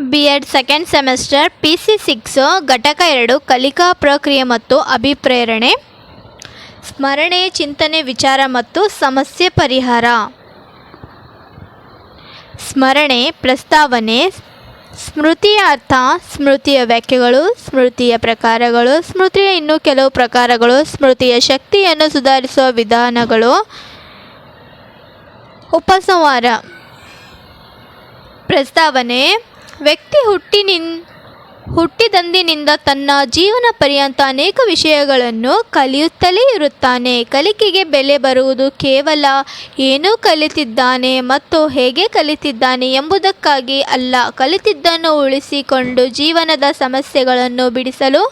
B Ed second semester P C six ಘಟಕ ಎರಡು, ಕಲಿಕಾ ಪ್ರಕ್ರಿಯೆ ಮತ್ತು ಅಭಿಪ್ರೇರಣೆ, ಸ್ಮರಣೆ, ಚಿಂತನೆ, ವಿಚಾರ ಮತ್ತು ಸಮಸ್ಯೆ ಪರಿಹಾರ. ಸ್ಮರಣೆ, ಪ್ರಸ್ತಾವನೆ, ಸ್ಮೃತಿಯ ಅರ್ಥ, ಸ್ಮೃತಿಯ ವ್ಯಾಖ್ಯೆಗಳು, ಸ್ಮೃತಿಯ ಪ್ರಕಾರಗಳು, ಸ್ಮೃತಿಯ ಇನ್ನೂ ಕೆಲವು ಪ್ರಕಾರಗಳು, ಸ್ಮೃತಿಯ ಶಕ್ತಿಯನ್ನು ಸುಧಾರಿಸುವ ವಿಧಾನಗಳು. ಉಪಸಂಹಾರ, ಪ್ರಸ್ತಾವನೆ ವ್ಯಕ್ತಿ ಹುಟ್ಟಿನಿನ್, ಹುಟ್ಟಿದಂದಿನಿಂದ ತನ್ನ ಜೀವನ ಪರ್ಯಂತ ಅನೇಕ ವಿಷಯಗಳನ್ನು ಕಲಿಯುತ್ತಲೇ ಇರುತ್ತಾನೆ. ಕಲಿಕೆಗೆ ಬೆಲೆ ಬರುವುದು ಕೇವಲ ಏನು ಕಲಿತಿದ್ದಾನೆ ಮತ್ತು ಹೇಗೆ ಕಲಿತಿದ್ದಾನೆ ಎಂಬುದಕ್ಕಾಗಿ ಅಲ್ಲ. ಕಲಿತಿದ್ದನ್ನು ಉಳಿಸಿಕೊಂಡು ಜೀವನದ ಸಮಸ್ಯೆಗಳನ್ನು ಬಿಡಿಸಲು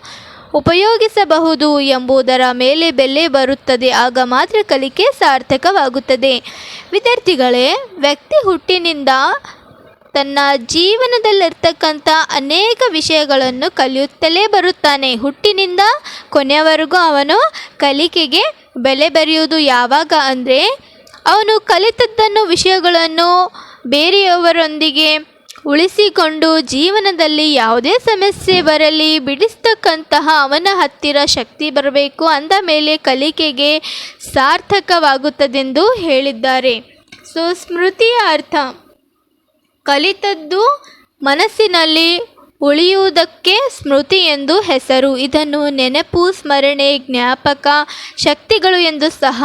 ಉಪಯೋಗಿಸಬಹುದು ಎಂಬುದರ ಮೇಲೆ ಬೆಲೆ ಬರುತ್ತದೆ. ಆಗ ಮಾತ್ರ ಕಲಿಕೆ ಸಾರ್ಥಕವಾಗುತ್ತದೆ. ವಿದ್ಯಾರ್ಥಿಗಳೇ, ವ್ಯಕ್ತಿ ಹುಟ್ಟಿನಿಂದ ತನ್ನ ಜೀವನದಲ್ಲಿರ್ತಕ್ಕಂಥ ಅನೇಕ ವಿಷಯಗಳನ್ನು ಕಲಿಯುತ್ತಲೇ ಬರುತ್ತಾನೆ. ಹುಟ್ಟಿನಿಂದ ಕೊನೆಯವರೆಗೂ ಅವನು ಕಲಿಕೆಗೆ ಬೆಲೆ ಬರೆಯುವುದು ಯಾವಾಗ ಅಂದರೆ, ಅವನು ಕಲಿತದ್ದನ್ನು ವಿಷಯಗಳನ್ನು ಬೇರೆಯವರೊಂದಿಗೆ ಉಳಿಸಿಕೊಂಡು ಜೀವನದಲ್ಲಿ ಯಾವುದೇ ಸಮಸ್ಯೆ ಬರಲಿ, ಬಿಡಿಸ್ತಕ್ಕಂತಹ ಅವನ ಹತ್ತಿರ ಶಕ್ತಿ ಬರಬೇಕು ಅಂದ ಮೇಲೆ ಕಲಿಕೆಗೆ ಸಾರ್ಥಕವಾಗುತ್ತದೆಂದು ಹೇಳಿದ್ದಾರೆ. ಸೊ, ಸ್ಮೃತಿಯ ಅರ್ಥ. ಕಲಿತದ್ದು ಮನಸ್ಸಿನಲ್ಲಿ ಉಳಿಯುವುದಕ್ಕೆ ಸ್ಮೃತಿ ಎಂದು ಹೆಸರು. ಇದನ್ನು ನೆನಪು ಸ್ಮರಣೆ ಜ್ಞಾಪಕ ಶಕ್ತಿಗಳು ಎಂದು ಸಹ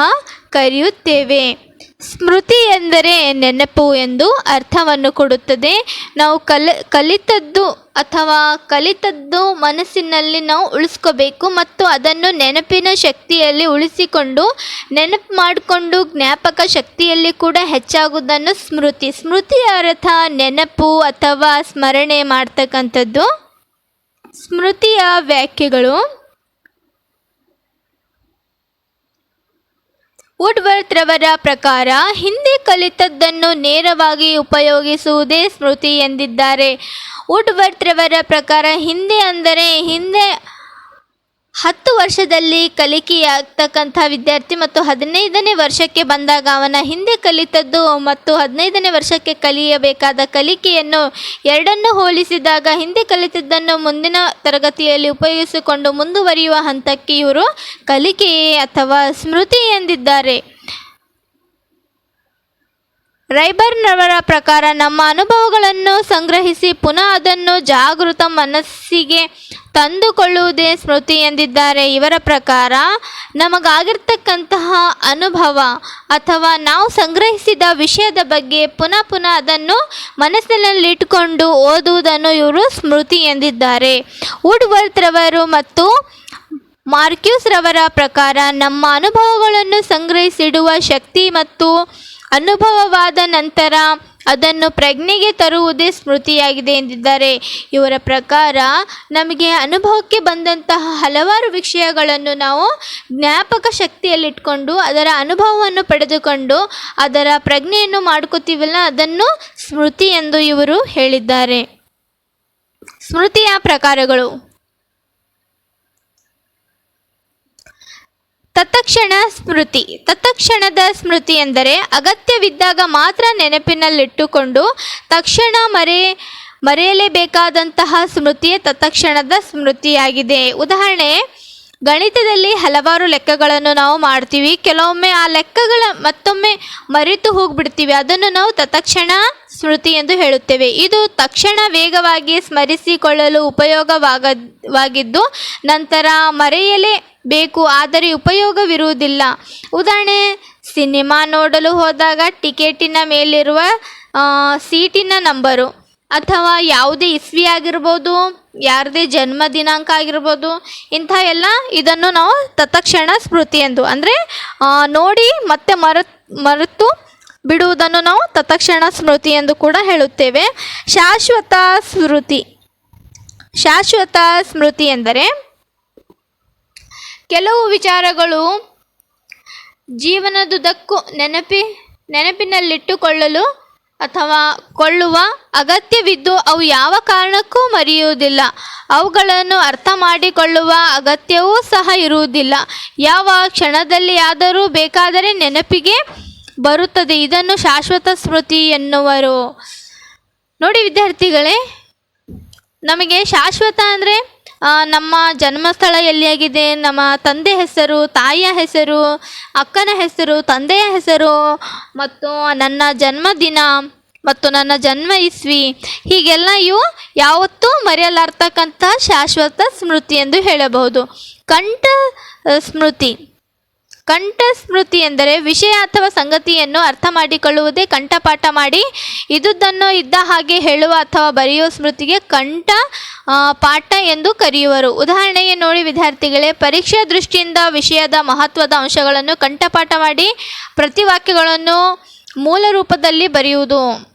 ಕರೆಯುತ್ತೇವೆ. ಸ್ಮೃತಿ ಎಂದರೆ ನೆನಪು ಎಂದು ಅರ್ಥವನ್ನು ಕೊಡುತ್ತದೆ. ನಾವು ಕಲ, ಕಲಿತದ್ದು ಅಥವಾ ಕಲಿತದ್ದು ಮನಸ್ಸಿನಲ್ಲಿ ನಾವು ಉಳಿಸ್ಕೋಬೇಕು ಮತ್ತು ಅದನ್ನು ನೆನಪಿನ ಶಕ್ತಿಯಲ್ಲಿ ಉಳಿಸಿಕೊಂಡು, ನೆನಪು ಮಾಡಿಕೊಂಡು ಜ್ಞಾಪಕ ಶಕ್ತಿಯಲ್ಲಿ ಕೂಡ ಹೆಚ್ಚಾಗುವುದನ್ನು ಸ್ಮೃತಿ. ಸ್ಮೃತಿಯ ಅರ್ಥ ನೆನಪು ಅಥವಾ ಸ್ಮರಣೆ ಮಾಡ್ತಕ್ಕಂಥದ್ದು. ಸ್ಮೃತಿಯ ವ್ಯಾಖ್ಯೆಗಳು. ವುಡ್ವರ್ತ್ ರವರ ಪ್ರಕಾರ ಹಿಂದೆ ಕಲಿತದ್ದನ್ನು ನೇರವಾಗಿ ಉಪಯೋಗಿಸುವುದೇ ಸ್ಮೃತಿ ಎಂದಿದ್ದಾರೆ. ವುಡ್ವರ್ತ್ ರವರ ಪ್ರಕಾರ ಹಿಂದೆ ಅಂದರೆ ಹಿಂದೆ ಹತ್ತು ವರ್ಷದಲ್ಲಿ ಕಲಿಕೆಯಾಗ್ತಕ್ಕಂಥ ವಿದ್ಯಾರ್ಥಿ ಮತ್ತು ಹದಿನೈದನೇ ವರ್ಷಕ್ಕೆ ಬಂದಾಗ ಅವನ ಹಿಂದೆ ಕಲಿತದ್ದು ಮತ್ತು ಹದಿನೈದನೇ ವರ್ಷಕ್ಕೆ ಕಲಿಯಬೇಕಾದ ಕಲಿಕೆಯನ್ನು ಎರಡನ್ನು ಹೋಲಿಸಿದಾಗ ಹಿಂದೆ ಕಲಿತದ್ದನ್ನು ಮುಂದಿನ ತರಗತಿಯಲ್ಲಿ ಉಪಯೋಗಿಸಿಕೊಂಡು ಮುಂದುವರಿಯುವ ಹಂತಕ್ಕೆ ಇವರು ಕಲಿಕೆಯೇ ಅಥವಾ ಸ್ಮೃತಿ ಎಂದಿದ್ದಾರೆ. ರೈಬರ್ನವರ ಪ್ರಕಾರ ನಮ್ಮ ಅನುಭವಗಳನ್ನು ಸಂಗ್ರಹಿಸಿ ಪುನಃ ಅದನ್ನು ಜಾಗೃತ ಮನಸ್ಸಿಗೆ ತಂದುಕೊಳ್ಳುವುದೇ ಸ್ಮೃತಿ ಎಂದಿದ್ದಾರೆ. ಇವರ ಪ್ರಕಾರ ನಮಗಾಗಿರ್ತಕ್ಕಂತಹ ಅನುಭವ ಅಥವಾ ನಾವು ಸಂಗ್ರಹಿಸಿದ ವಿಷಯದ ಬಗ್ಗೆ ಪುನಃ ಪುನಃ ಅದನ್ನು ಮನಸ್ಸಿನಲ್ಲಿಟ್ಟುಕೊಂಡು ಓದುವುದನ್ನು ಇವರು ಸ್ಮೃತಿ ಎಂದಿದ್ದಾರೆ. ರವರು ಮತ್ತು ಮಾರ್ಕ್ಯೂಸ್ ರವರ ಪ್ರಕಾರ ನಮ್ಮ ಅನುಭವಗಳನ್ನು ಸಂಗ್ರಹಿಸಿಡುವ ಶಕ್ತಿ ಮತ್ತು ಅನುಭವವಾದ ನಂತರ ಅದನ್ನು ಪ್ರಜ್ಞೆಗೆ ತರುವುದೇ ಸ್ಮೃತಿಯಾಗಿದೆ ಎಂದಿದ್ದಾರೆ. ಇವರ ಪ್ರಕಾರ ನಮಗೆ ಅನುಭವಕ್ಕೆ ಬಂದಂತಹ ಹಲವಾರು ವಿಷಯಗಳನ್ನು ನಾವು ಜ್ಞಾಪಕ ಶಕ್ತಿಯಲ್ಲಿಟ್ಕೊಂಡು ಅದರ ಅನುಭವವನ್ನು ಪಡೆದುಕೊಂಡು ಅದರ ಪ್ರಜ್ಞೆಯನ್ನು ಮಾಡ್ಕೋತೀವಲ್ಲ, ಅದನ್ನು ಸ್ಮೃತಿ ಎಂದು ಇವರು ಹೇಳಿದ್ದಾರೆ. ಸ್ಮೃತಿಯ ಪ್ರಕಾರಗಳು. ತತ್ಕ್ಷಣ ಸ್ಮೃತಿ. ತತ್ಕ್ಷಣದ ಸ್ಮೃತಿ ಎಂದರೆ ಅಗತ್ಯವಿದ್ದಾಗ ಮಾತ್ರ ನೆನಪಿನಲ್ಲಿಟ್ಟುಕೊಂಡು ತಕ್ಷಣ ಮರೆ, ಮರೆಯಲೇಬೇಕಾದಂತಹ ಸ್ಮೃತಿಯೇ ತತ್ಕ್ಷಣದ ಸ್ಮೃತಿಯಾಗಿದೆ. ಉದಾಹರಣೆ, ಗಣಿತದಲ್ಲಿ ಹಲವಾರು ಲೆಕ್ಕಗಳನ್ನು ನಾವು ಮಾಡ್ತೀವಿ. ಕೆಲವೊಮ್ಮೆ ಆ ಲೆಕ್ಕಗಳ ಮತ್ತೊಮ್ಮೆ ಮರೆತು ಹೋಗ್ಬಿಡ್ತೀವಿ. ಅದನ್ನು ನಾವು ತತ್ಕ್ಷಣ ಸ್ಮೃತಿ ಎಂದು ಹೇಳುತ್ತೇವೆ. ಇದು ತಕ್ಷಣ ವೇಗವಾಗಿ ಸ್ಮರಿಸಿಕೊಳ್ಳಲು ಉಪಯೋಗವಾಗವಾಗಿದ್ದು, ನಂತರ ಮರೆಯಲೇ ಬೇಕು, ಆದರೆ ಉಪಯೋಗವಿರುವುದಿಲ್ಲ. ಉದಾಹರಣೆ, ಸಿನಿಮಾ ನೋಡಲು ಹೋದಾಗ ಟಿಕೆಟಿನ ಮೇಲಿರುವ ಸೀಟಿನ ನಂಬರು, ಅಥವಾ ಯಾವುದೇ ಇಸ್ವಿ ಆಗಿರ್ಬೋದು, ಯಾರದೇ ಜನ್ಮ ದಿನಾಂಕ ಆಗಿರ್ಬೋದು, ಇಂಥ ಎಲ್ಲ ಇದನ್ನು ನಾವು ತತ್ಕ್ಷಣ ಸ್ಮೃತಿ ಎಂದು, ಅಂದರೆ ನೋಡಿ ಮತ್ತೆ ಮರು ಮರೆತು ಬಿಡುವುದನ್ನು ನಾವು ತತ್ಕ್ಷಣ ಸ್ಮೃತಿ ಎಂದು ಕೂಡ ಹೇಳುತ್ತೇವೆ. ಶಾಶ್ವತ ಸ್ಮೃತಿ. ಶಾಶ್ವತ ಸ್ಮೃತಿ ಎಂದರೆ ಕೆಲವು ವಿಚಾರಗಳು ಜೀವನದುದ್ದಕ್ಕೂ ನೆನಪಿ, ನೆನಪಿನಲ್ಲಿಟ್ಟುಕೊಳ್ಳಲು ಅಥವಾ ಕೊಳ್ಳುವ ಅಗತ್ಯವಿದ್ದು ಅವು ಯಾವ ಕಾರಣಕ್ಕೂ ಮರೆಯುವುದಿಲ್ಲ. ಅವುಗಳನ್ನು ಅರ್ಥ ಮಾಡಿಕೊಳ್ಳುವ ಅಗತ್ಯವೂ ಸಹ ಇರುವುದಿಲ್ಲ. ಯಾವ ಕ್ಷಣದಲ್ಲಿ ಆದರೂ ಬೇಕಾದರೆ ನೆನಪಿಗೆ ಬರುತ್ತದೆ. ಇದನ್ನು ಶಾಶ್ವತ ಸ್ಮೃತಿ ಎನ್ನುವರು. ನೋಡಿ ವಿದ್ಯಾರ್ಥಿಗಳೇ, ನಮಗೆ ಶಾಶ್ವತ ಅಂದರೆ ನಮ್ಮ ಜನ್ಮಸ್ಥಳ ಎಲ್ಲಿಯಾಗಿದೆ, ನಮ್ಮ ತಂದೆ ಹೆಸರು, ತಾಯಿಯ ಹೆಸರು, ಅಕ್ಕನ ಹೆಸರು, ತಂದೆಯ ಹೆಸರು, ಮತ್ತು ನನ್ನ ಜನ್ಮದಿನ, ಮತ್ತು ನನ್ನ ಜನ್ಮ ಇಸ್ವಿ, ಹೀಗೆಲ್ಲ ಇವು ಯಾವತ್ತೂ ಮರೆಯಲಾರ್ತಕ್ಕಂಥ ಶಾಶ್ವತ ಸ್ಮೃತಿ ಎಂದು ಹೇಳಬಹುದು. ಕಂಠ ಸ್ಮೃತಿ. ಕಂಠ ಸ್ಮೃತಿ ಎಂದರೆ ವಿಷಯ ಅಥವಾ ಸಂಗತಿಯನ್ನು ಅರ್ಥ ಮಾಡಿಕೊಳ್ಳುವುದೇ ಕಂಠಪಾಠ ಮಾಡಿ ಇದ್ದುದನ್ನು ಇದ್ದ ಹಾಗೆ ಹೇಳುವ ಅಥವಾ ಬರೆಯುವ ಸ್ಮೃತಿಗೆ ಕಂಠ ಪಾಠ ಎಂದು ಕರೆಯುವರು. ಉದಾಹರಣೆಗೆ ನೋಡಿ ವಿದ್ಯಾರ್ಥಿಗಳೇ, ಪರೀಕ್ಷಾ ದೃಷ್ಟಿಯಿಂದ ವಿಷಯದ ಮಹತ್ವದ ಅಂಶಗಳನ್ನು ಕಂಠಪಾಠ ಮಾಡಿ ಪ್ರತಿ ವಾಕ್ಯಗಳನ್ನು ಮೂಲ ರೂಪದಲ್ಲಿ ಬರೆಯುವುದು.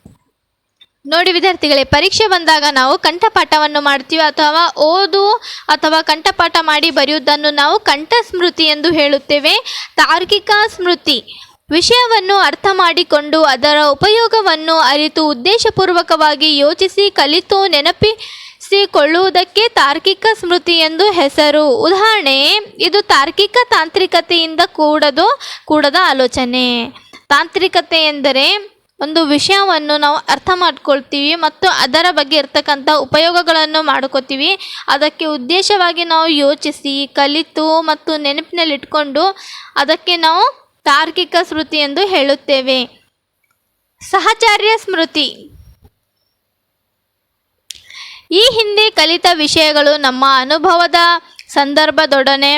ನೋಡಿ ವಿದ್ಯಾರ್ಥಿಗಳೇ, ಪರೀಕ್ಷೆ ಬಂದಾಗ ನಾವು ಕಂಠಪಾಠವನ್ನು ಮಾಡ್ತೀವಿ ಅಥವಾ ಓದು ಅಥವಾ ಕಂಠಪಾಠ ಮಾಡಿ ಬರೆಯುವುದನ್ನು ನಾವು ಕಂಠಸ್ಮೃತಿ ಎಂದು ಹೇಳುತ್ತೇವೆ. ತಾರ್ಕಿಕ ಸ್ಮೃತಿ. ವಿಷಯವನ್ನು ಅರ್ಥ ಮಾಡಿಕೊಂಡು ಅದರ ಉಪಯೋಗವನ್ನು ಅರಿತು ಉದ್ದೇಶಪೂರ್ವಕವಾಗಿ ಯೋಚಿಸಿ ಕಲಿತು ನೆನಪಿಸಿಕೊಳ್ಳುವುದಕ್ಕೆ ತಾರ್ಕಿಕ ಸ್ಮೃತಿ ಎಂದು ಹೆಸರು. ಉದಾಹರಣೆ, ಇದು ತಾರ್ಕಿಕ ತಾಂತ್ರಿಕತೆಯಿಂದ ಕೂಡದು, ಕೂಡದ ಆಲೋಚನೆ. ತಾಂತ್ರಿಕತೆ ಎಂದರೆ ಒಂದು ವಿಷಯವನ್ನು ನಾವು ಅರ್ಥ ಮಾಡ್ಕೊಳ್ತೀವಿ ಮತ್ತು ಅದರ ಬಗ್ಗೆ ಇರ್ತಕ್ಕಂಥ ಉಪಯೋಗಗಳನ್ನು ಮಾಡ್ಕೋತೀವಿ. ಅದಕ್ಕೆ ಉದ್ದೇಶವಾಗಿ ನಾವು ಯೋಚಿಸಿ, ಕಲಿತು ಮತ್ತು ನೆನಪಿನಲ್ಲಿಟ್ಕೊಂಡು ಅದಕ್ಕೆ ನಾವು ತಾರ್ಕಿಕ ಸ್ಮೃತಿ ಎಂದು ಹೇಳುತ್ತೇವೆ. ಸಹಚಾರ್ಯ ಸ್ಮೃತಿ. ಈ ಹಿಂದೆ ಕಲಿತ ವಿಷಯಗಳು ನಮ್ಮ ಅನುಭವದ ಸಂದರ್ಭದೊಡನೆ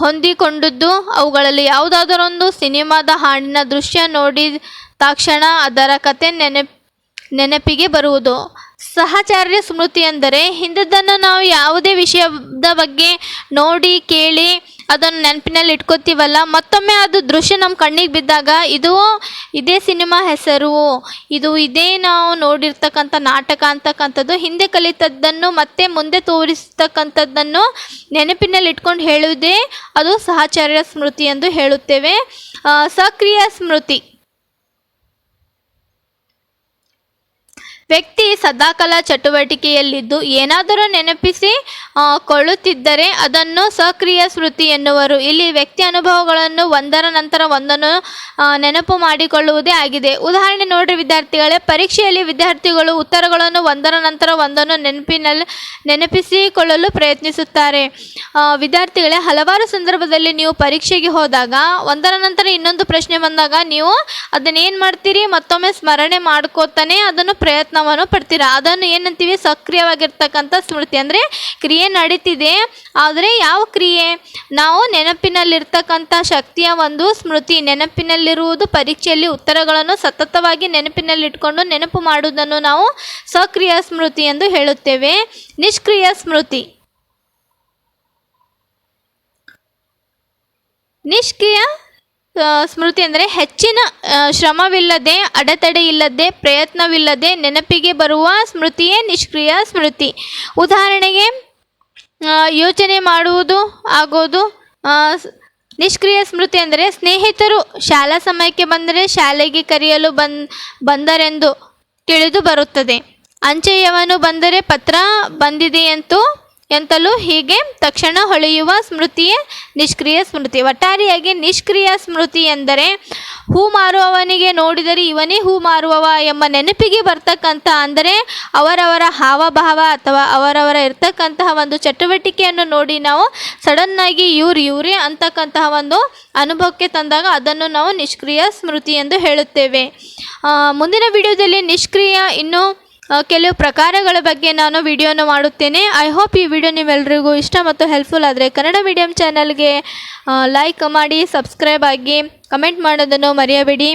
ಹೊಂದಿಕೊಂಡದ್ದು. ಅವುಗಳಲ್ಲಿ ಯಾವುದಾದರೊಂದು ಸಿನಿಮಾದ ಹಾಡಿನ ದೃಶ್ಯ ನೋಡಿದ ತಕ್ಷಣ ಅದರ ಕತೆ ನೆನಪು ನೆನಪಿಗೆ ಬರುವುದು. ಸಹಚಾರ್ಯ ಸ್ಮೃತಿ ಎಂದರೆ ಹಿಂದದ್ದನ್ನು ನಾವು ಯಾವುದೇ ವಿಷಯದ ಬಗ್ಗೆ ನೋಡಿ, ಕೇಳಿ ಅದನ್ನು ನೆನಪಿನಲ್ಲಿ ಇಟ್ಕೋತೀವಲ್ಲ, ಮತ್ತೊಮ್ಮೆ ಅದು ದೃಶ್ಯ ನಮ್ಮ ಕಣ್ಣಿಗೆ ಬಿದ್ದಾಗ ಇದು ಇದೇ ಸಿನಿಮಾ ಹೆಸರು, ಇದು ಇದೇ ನಾವು ನೋಡಿರ್ತಕ್ಕಂಥ ನಾಟಕ ಅಂತಕ್ಕಂಥದ್ದು, ಹಿಂದೆ ಕಲಿತದ್ದನ್ನು ಮತ್ತೆ ಮುಂದೆ ತೋರಿಸ್ತಕ್ಕಂಥದ್ದನ್ನು ನೆನಪಿನಲ್ಲಿ ಇಟ್ಕೊಂಡು ಹೇಳುವುದೇ ಅದು ಸಹಚಾರ್ಯ ಸ್ಮೃತಿ ಎಂದು ಹೇಳುತ್ತೇವೆ. ಸಕ್ರಿಯ ಸ್ಮೃತಿ. ವ್ಯಕ್ತಿ ಸದಾಕಾಲ ಚಟುವಟಿಕೆಯಲ್ಲಿದ್ದು ಏನಾದರೂ ನೆನಪಿಸಿ ಕೊಳ್ಳುತ್ತಿದ್ದರೆ ಅದನ್ನು ಸಕ್ರಿಯ ಸ್ಮೃತಿ ಎನ್ನುವರು. ಇಲ್ಲಿ ವ್ಯಕ್ತಿ ಅನುಭವಗಳನ್ನು ಒಂದರ ನಂತರ ಒಂದನ್ನು ನೆನಪು ಮಾಡಿಕೊಳ್ಳುವುದೇ ಆಗಿದೆ. ಉದಾಹರಣೆ ನೋಡ್ರಿ ವಿದ್ಯಾರ್ಥಿಗಳೇ, ಪರೀಕ್ಷೆಯಲ್ಲಿ ವಿದ್ಯಾರ್ಥಿಗಳು ಉತ್ತರಗಳನ್ನು ಒಂದರ ನಂತರ ಒಂದನ್ನು ನೆನಪಿನಲ್ಲಿ ನೆನಪಿಸಿಕೊಳ್ಳಲು ಪ್ರಯತ್ನಿಸುತ್ತಾರೆ. ವಿದ್ಯಾರ್ಥಿಗಳೇ, ಹಲವಾರು ಸಂದರ್ಭದಲ್ಲಿ ನೀವು ಪರೀಕ್ಷೆಗೆ ಹೋದಾಗ, ಒಂದರ ನಂತರ ಇನ್ನೊಂದು ಪ್ರಶ್ನೆ ಬಂದಾಗ ನೀವು ಅದನ್ನೇನು ಮಾಡ್ತೀರಿ? ಮತ್ತೊಮ್ಮೆ ಸ್ಮರಣೆ ಮಾಡ್ಕೋತಾನೆ ಅದನ್ನು ಪ್ರಯತ್ನವನ್ನು ಪಡ್ತೀರಾ? ಅದನ್ನು ಏನಂತೀವಿ ಸಕ್ರಿಯವಾಗಿರ್ತಕ್ಕಂಥ ಸ್ಮೃತಿ. ಅಂದರೆ ಕ್ರಿಯೆ ನಡೀತಿದೆ, ಆದರೆ ಯಾವ ಕ್ರಿಯೆ? ನಾವು ನೆನಪಿನಲ್ಲಿರ್ತಕ್ಕಂಥ ಶಕ್ತಿಯ ಒಂದು ಸ್ಮೃತಿ. ನೆನಪಿನಲ್ಲಿರುವುದು ಪರೀಕ್ಷೆಯಲ್ಲಿ ಉತ್ತರಗಳನ್ನು ಸತತವಾಗಿ ನೆನಪಿನಲ್ಲಿಟ್ಕೊಂಡು ನೆನಪು ಮಾಡುವುದನ್ನು ನಾವು ಸಕ್ರಿಯ ಸ್ಮೃತಿ ಎಂದು ಹೇಳುತ್ತೇವೆ. ನಿಷ್ಕ್ರಿಯ ಸ್ಮೃತಿ. ನಿಷ್ಕ್ರಿಯ ಸ್ಮೃತಿ ಅಂದರೆ ಹೆಚ್ಚಿನ ಶ್ರಮವಿಲ್ಲದೆ ಅಡೆತಡೆ ಇಲ್ಲದೆ ಪ್ರಯತ್ನವಿಲ್ಲದೆ, ನೆನಪಿಗೆ ಬರುವ ಸ್ಮೃತಿಯೇ ನಿಷ್ಕ್ರಿಯ ಸ್ಮೃತಿ. ಉದಾಹರಣೆಗೆ ಯೋಚನೆ ಮಾಡುವುದು ಆಗೋದು ನಿಷ್ಕ್ರಿಯ ಸ್ಮೃತಿ ಅಂದರೆ ಸ್ನೇಹಿತರು ಶಾಲಾ ಸಮಯಕ್ಕೆ ಬಂದರೆ ಶಾಲೆಗೆ ಕರೆಯಲು ಬಂದ್, ಬಂದರೆಂದು ತಿಳಿದು ಬರುತ್ತದೆ. ಅಂಚೆಯವನು ಬಂದರೆ ಪತ್ರ ಬಂದಿದೆಯಂತೂ ಎಂತಲೂ ಹೀಗೆ ತಕ್ಷಣ ಹೊಳೆಯುವ ಸ್ಮೃತಿಯೇ ನಿಷ್ಕ್ರಿಯ ಸ್ಮೃತಿ. ಒಟ್ಟಾರೆಯಾಗಿ ನಿಷ್ಕ್ರಿಯ ಸ್ಮೃತಿ ಎಂದರೆ ಹೂ ಮಾರುವವನಿಗೆ ನೋಡಿದರೆ ಇವನೇ ಹೂ ಮಾರುವವ ಎಂಬ ನೆನಪಿಗೆ ಬರ್ತಕ್ಕಂಥ, ಅಂದರೆ ಅವರವರ ಹಾವಭಾವ ಅಥವಾ ಅವರವರ ಇರ್ತಕ್ಕಂತಹ ಒಂದು ಚಟುವಟಿಕೆಯನ್ನು ನೋಡಿ ನಾವು ಸಡನ್ನಾಗಿ ಇವ್ರು ಇವರೇ ಅಂತಕ್ಕಂತಹ ಒಂದು ಅನುಭವಕ್ಕೆ ತಂದಾಗ ಅದನ್ನು ನಾವು ನಿಷ್ಕ್ರಿಯ ಸ್ಮೃತಿ ಎಂದು ಹೇಳುತ್ತೇವೆ. ಮುಂದಿನ ವಿಡಿಯೋದಲ್ಲಿ ನಿಷ್ಕ್ರಿಯ ಇನ್ನೂ ಕೆಲವು ಪ್ರಕಾರಗಳ ಬಗ್ಗೆ ನಾನು ವಿಡಿಯೋನ ಮಾಡುತ್ತೇನೆ. ಐ ಹೋಪ್ ಈ ವಿಡಿಯೋ ನಿಮ್ಮೆಲ್ಲರಿಗೂ ಇಷ್ಟ ಮತ್ತು ಹೆಲ್ಪ್ಫುಲ್ ಆದರೆ ಕನ್ನಡ ಮೀಡಿಯಂ ಚಾನಲ್ಗೆ ಲೈಕ್ ಮಾಡಿ ಸಬ್ಸ್ಕ್ರೈಬ್ ಆಗಿ ಕಮೆಂಟ್ ಮಾಡೋದನ್ನು ಮರೆಯಬೇಡಿ.